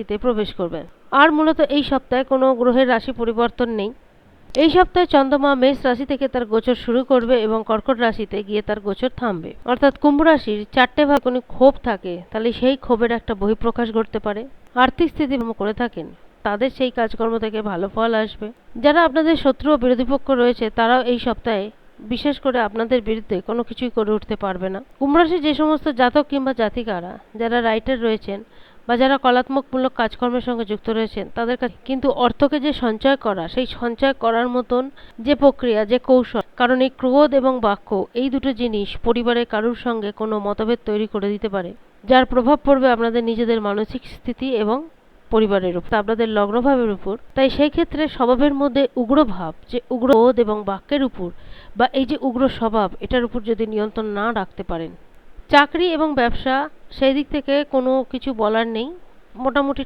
রাশিতে প্রবেশ করবেন আর মূলত এই সপ্তাহে কোনো গ্রহের রাশি পরিবর্তন নেই। এই সপ্তাহে চন্দ্রমা মেষ রাশি থেকে তার গোচর শুরু করবে এবং কর্কট রাশিতে গিয়ে তার গোচর থামবে। অর্থাৎ কুম্ভ রাশির চারটে ভাগ কোনো ক্ষোভ থাকে, তাহলে সেই ক্ষোভের একটা বহিঃপ্রকাশ ঘটতে পারে। আর্থিক স্থিতি করে থাকেন। তাদের সেই কাজকর্ম থেকে ভালো ফল আসবে। যারা আপনাদের শত্রু ও বিরোধী পক্ষ রয়েছে, তারাও এই সপ্তাহে বিশেষ করে আপনাদের বিরুদ্ধে কোনো কিছুই করে উঠতে পারবে না। কুম্ভ রাশির যে সমস্ত জাতক কিংবা জাতিকারা, যারা রাইটার রয়েছেন বা যারা কলাত্মকমূলক কাজকর্মের সঙ্গে যুক্ত রয়েছেন, তাদের কাছে কিন্তু অর্থকে যে সঞ্চয় করা, সেই সঞ্চয় করার মতন যে প্রক্রিয়া, যে কৌশল, কারণ এই ক্রোধ এবং বাক্য, এই দুটো জিনিস পরিবারের কারুর সঙ্গে কোনো মতভেদ তৈরি করে দিতে পারে, যার প্রভাব পড়বে আপনাদের নিজেদের মানসিক স্থিতি এবং পরিবারের উপর, আপনাদের লগ্নভাবের উপর। তাই সেই ক্ষেত্রে স্বভাবের মধ্যে উগ্র ভাব, যে উগ্র বোধ এবং বাক্যের উপর বা এই যে উগ্র স্বভাব, এটার উপর যদি নিয়ন্ত্রণ না রাখতে পারেন, চাকরি এবং ব্যবসা সেই দিক থেকে কোনো কিছু বলার নেই। মোটামুটি